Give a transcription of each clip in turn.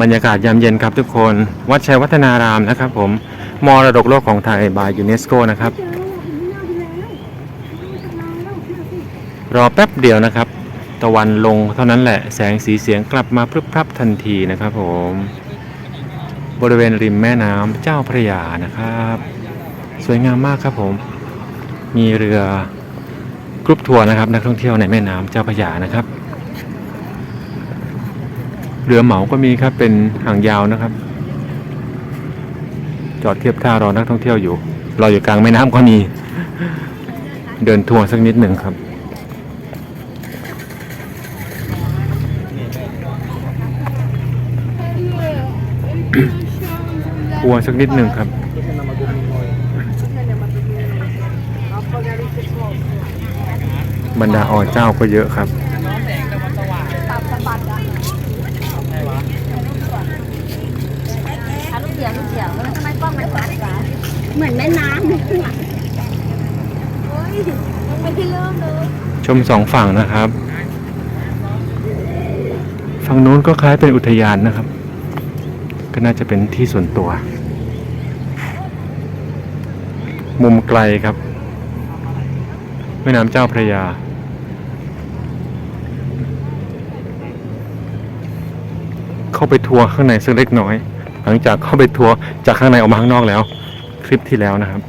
บรรยากาศยามเย็นครับทุกคน วัดชัยวัฒนารามนะครับผมมรดกโลกของไทยบายยูเนสโกนะครับ รอแป๊บเดียวนะครับ ตะวันลงเท่านั้นแหละแสงสีเสียงกลับมาพรึบพรับทันทีนะครับผม บริเวณริมแม่น้ำเจ้าพระยานะครับ สวยงามมากครับผม มีเรือกรุ๊ปทัวร์นะครับ นักท่องเที่ยวในแม่น้ำเจ้าพระยานะครับ เรือเหมาก็มีครับเป็นหางยาวนะครับ จอดเทียบท่ารอนักท่องเที่ยวอยู่รออยู่กลางแม่น้ำก็มี เดินทัวร์สักนิดหนึ่งครับทัวร์สักนิดหนึ่งครับบรรดาอเจ้าก็เยอะครับ อะลูกเสียงลูกเสียงแล้วทำไมกล้องมันชัดวะ เหมือนแม่น้ำเลยข้างหลังเฮ้ยยังไม่ได้เริ่มเลยชมสองฝั่งนะครับ ฝั่งนู้นก็คล้ายเป็นอุทยานนะครับ ก็น่าจะเป็นที่ส่วนตัว มุมไกลครับแม่น้ำเจ้าพระยาเข้าไปทัวร์ข้างในสักเล็กน้อย หลังจากเข้าไปทัวร์จากข้างในออกมาข้างนอกแล้ว คลิปที่แล้วนะครับ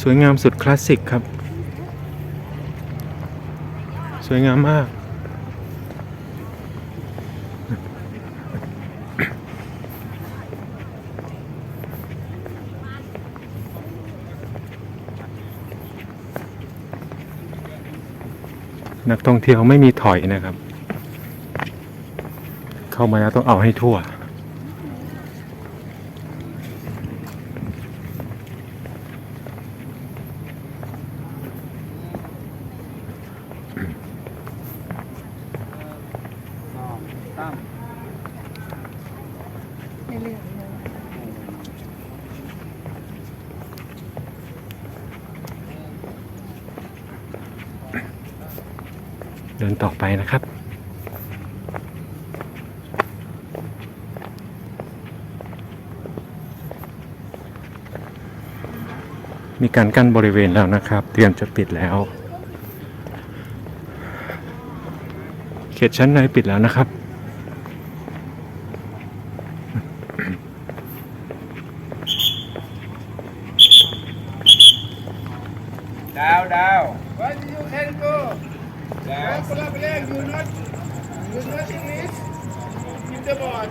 สวยงามสุดคลาสสิกครับ สวยงามมาก นักท่องเที่ยวไม่มีถอยนะครับ เข้ามาแล้วต้องเอาให้ทั่ว เดินต่อไปนะครับมีการกั้นบริเวณแล้วนะครับ เตรียมจะปิดแล้ว เขตชั้นในปิดแล้วนะครับ ดาวดาว Where do you can go ดาวคนละไปเล่น you not you not English in the board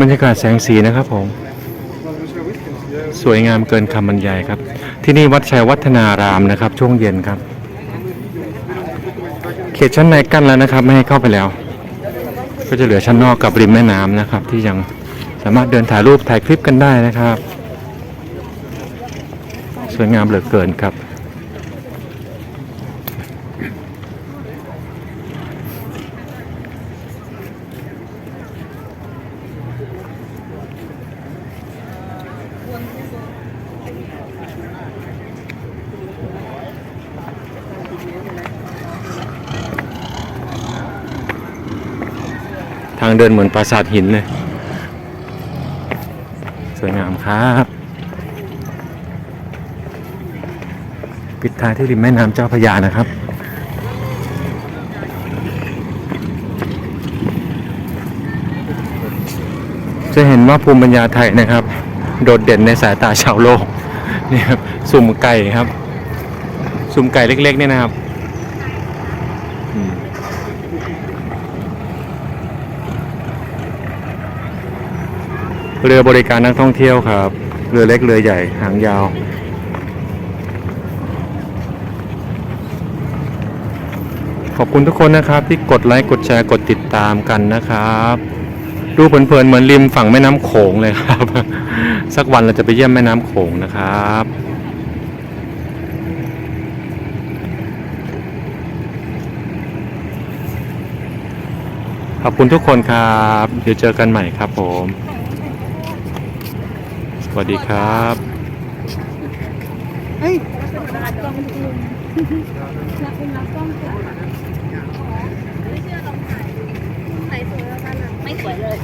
บรรยากาศแสงสีนะครับผม สวยงามเกินคำบรรยายครับ ที่นี่วัดชัยวัฒนารามนะครับ ช่วงเย็นครับ เขตชั้นในกั้นแล้วนะครับ ไม่ให้เข้าไปแล้ว ก็จะเหลือชั้นนอกกับริมแม่น้ำนะครับ ที่ยัง สามารถเดินถ่ายรูปถ่ายคลิปกันได้นะครับ สวยงามเหลือเกินครับทางเดินเหมือนปราสาทหินเลย วยงามครับ ปิดท้ายที่ริมแม่น้ำเจ้าพระยานะครับจะเห็นว่าภูมิปัญญาไทยนะครับ โดดเด่นในสายตาชาวโลกนี่ครับสุ่มไก่ครับ สุ่มไก่เล็กๆเนี่ยนะครับ เรือบริการนักท่องเที่ยวครับ เรือเล็กเรือใหญ่หางยาว ขอบคุณทุกคนนะครับ ที่กดไลค์กดแชร์กดติดตามกันนะครับ ดูเพลินๆเหมือนริมฝั่งแม่น้ำโขงเลยครับ สักวันเราจะไปเยี่ยมแม่น้ำโขงนะครับขอบคุณทุกคนครับ เดี๋ยวเจอกันใหม่ครับผม วัสดีครับเฮ้ยรักกล้องจริงรักเป็นรักกล้องจริงไม่เชื่อลองถ่ายไหนสวยแล้วกันอะไม่สวยเลย